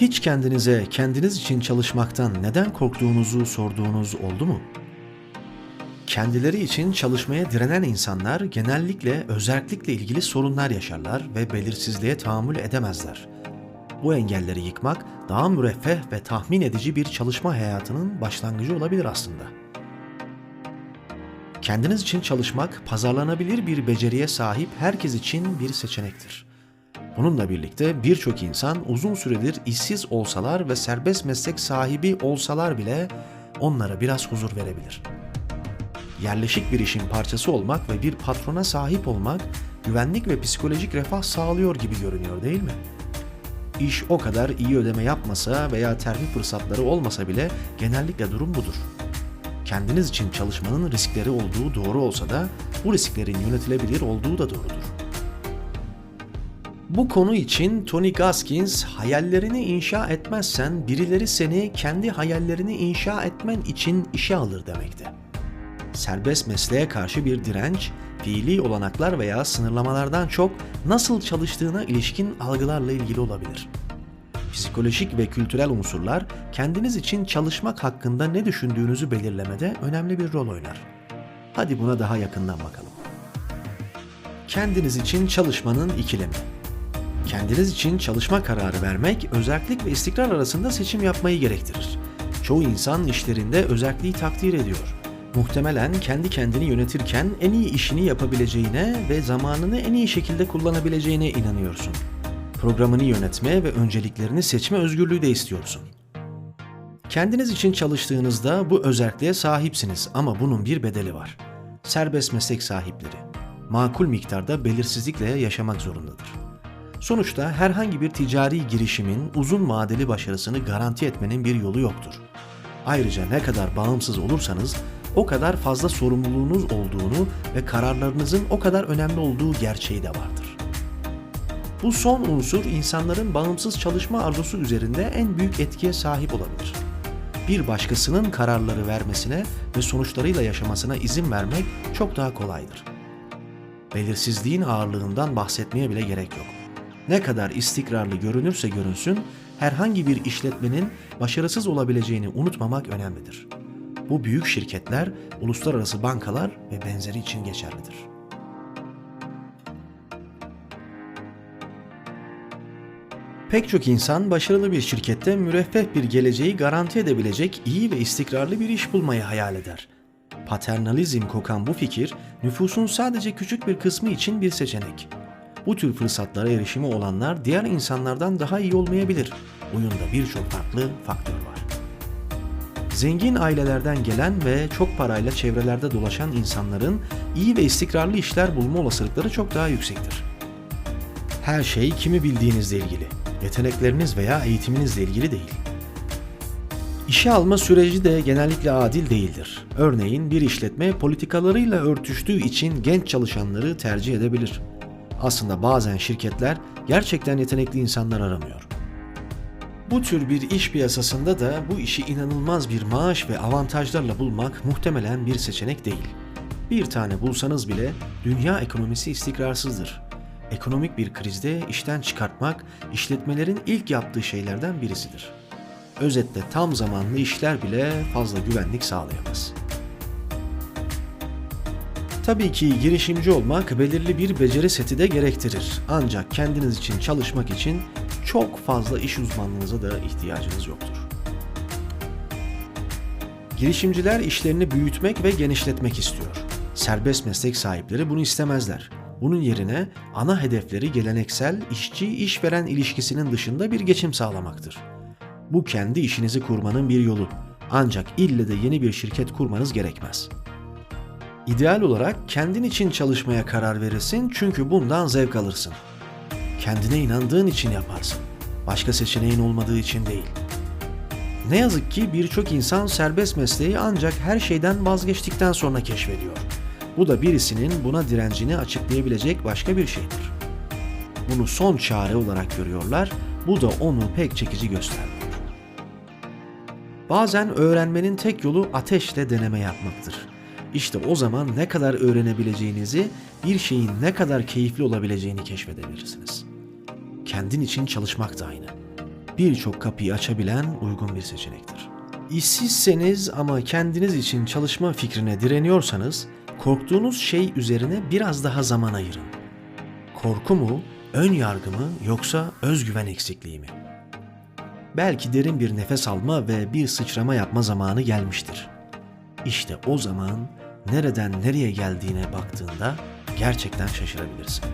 Hiç kendinize kendiniz için çalışmaktan neden korktuğunuzu sorduğunuz oldu mu? Kendileri için çalışmaya direnen insanlar genellikle özerklikle ilgili sorunlar yaşarlar ve belirsizliğe tahammül edemezler. Bu engelleri yıkmak daha müreffeh ve tahmin edici bir çalışma hayatının başlangıcı olabilir aslında. Kendiniz için çalışmak pazarlanabilir bir beceriye sahip herkes için bir seçenektir. Bununla birlikte birçok insan uzun süredir işsiz olsalar ve serbest meslek sahibi olsalar bile onlara biraz huzur verebilir. Yerleşik bir işin parçası olmak ve bir patrona sahip olmak güvenlik ve psikolojik refah sağlıyor gibi görünüyor değil mi? İş o kadar iyi ödeme yapmasa veya terfi fırsatları olmasa bile genellikle durum budur. Kendiniz için çalışmanın riskleri olduğu doğru olsa da bu risklerin yönetilebilir olduğu da doğrudur. Bu konu için Tony Gaskins hayallerini inşa etmezsen birileri seni kendi hayallerini inşa etmen için işe alır demekti. Serbest mesleğe karşı bir direnç, fiili olanaklar veya sınırlamalardan çok nasıl çalıştığına ilişkin algılarla ilgili olabilir. Psikolojik ve kültürel unsurlar kendiniz için çalışmak hakkında ne düşündüğünüzü belirlemede önemli bir rol oynar. Hadi buna daha yakından bakalım. Kendiniz için çalışmanın ikilemi. Kendiniz için çalışma kararı vermek, özellik ve istikrar arasında seçim yapmayı gerektirir. Çoğu insan işlerinde özelliği takdir ediyor. Muhtemelen kendi kendini yönetirken en iyi işini yapabileceğine ve zamanını en iyi şekilde kullanabileceğine inanıyorsun. Programını yönetme ve önceliklerini seçme özgürlüğü de istiyorsun. Kendiniz için çalıştığınızda bu özelliğe sahipsiniz ama bunun bir bedeli var. Serbest meslek sahipleri makul miktarda belirsizlikle yaşamak zorundadır. Sonuçta herhangi bir ticari girişimin uzun vadeli başarısını garanti etmenin bir yolu yoktur. Ayrıca ne kadar bağımsız olursanız o kadar fazla sorumluluğunuz olduğunu ve kararlarınızın o kadar önemli olduğu gerçeği de vardır. Bu son unsur insanların bağımsız çalışma arzusu üzerinde en büyük etkiye sahip olabilir. Bir başkasının kararları vermesine ve sonuçlarıyla yaşamasına izin vermek çok daha kolaydır. Belirsizliğin ağırlığından bahsetmeye bile gerek yok. Ne kadar istikrarlı görünürse görünsün, herhangi bir işletmenin başarısız olabileceğini unutmamak önemlidir. Bu büyük şirketler, uluslararası bankalar ve benzeri için geçerlidir. Pek çok insan başarılı bir şirkette müreffeh bir geleceği garanti edebilecek iyi ve istikrarlı bir iş bulmayı hayal eder. Paternalizm kokan bu fikir, nüfusun sadece küçük bir kısmı için bir seçenek. Bu tür fırsatlara erişimi olanlar diğer insanlardan daha iyi olmayabilir. Oyunda birçok farklı faktör var. Zengin ailelerden gelen ve çok parayla çevrelerde dolaşan insanların iyi ve istikrarlı işler bulma olasılıkları çok daha yüksektir. Her şey kimi bildiğinizle ilgili, yetenekleriniz veya eğitiminizle ilgili değil. İşe alma süreci de genellikle adil değildir. Örneğin bir işletme politikalarıyla örtüştüğü için genç çalışanları tercih edebilir. Aslında bazen şirketler gerçekten yetenekli insanlar aramıyor. Bu tür bir iş piyasasında da bu işi inanılmaz bir maaş ve avantajlarla bulmak muhtemelen bir seçenek değil. Bir tane bulsanız bile dünya ekonomisi istikrarsızdır. Ekonomik bir krizde işten çıkartmak işletmelerin ilk yaptığı şeylerden birisidir. Özetle tam zamanlı işler bile fazla güvenlik sağlayamaz. Tabii ki girişimci olmak belirli bir beceri seti de gerektirir. Ancak kendiniz için çalışmak için çok fazla iş uzmanlığınıza da ihtiyacınız yoktur. Girişimciler işlerini büyütmek ve genişletmek istiyor. Serbest meslek sahipleri bunu istemezler. Bunun yerine ana hedefleri geleneksel işçi-işveren ilişkisinin dışında bir geçim sağlamaktır. Bu kendi işinizi kurmanın bir yolu. Ancak ille de yeni bir şirket kurmanız gerekmez. İdeal olarak kendin için çalışmaya karar verirsin çünkü bundan zevk alırsın. Kendine inandığın için yaparsın. Başka seçeneğin olmadığı için değil. Ne yazık ki birçok insan serbest mesleği ancak her şeyden vazgeçtikten sonra keşfediyor. Bu da birisinin buna direncini açıklayabilecek başka bir şeydir. Bunu son çare olarak görüyorlar, bu da onu pek çekici göstermiyor. Bazen öğrenmenin tek yolu ateşle deneme yapmaktır. İşte o zaman ne kadar öğrenebileceğinizi, bir şeyin ne kadar keyifli olabileceğini keşfedebilirsiniz. Kendin için çalışmak da aynı. birçok kapıyı açabilen uygun bir seçenektir. İşsizseniz ama kendiniz için çalışma fikrine direniyorsanız, korktuğunuz şey üzerine biraz daha zaman ayırın. Korku mu, ön yargı mı yoksa özgüven eksikliği mi? Belki derin bir nefes alma ve bir sıçrama yapma zamanı gelmiştir. İşte o zaman nereden nereye geldiğine baktığında gerçekten şaşırabilirsin.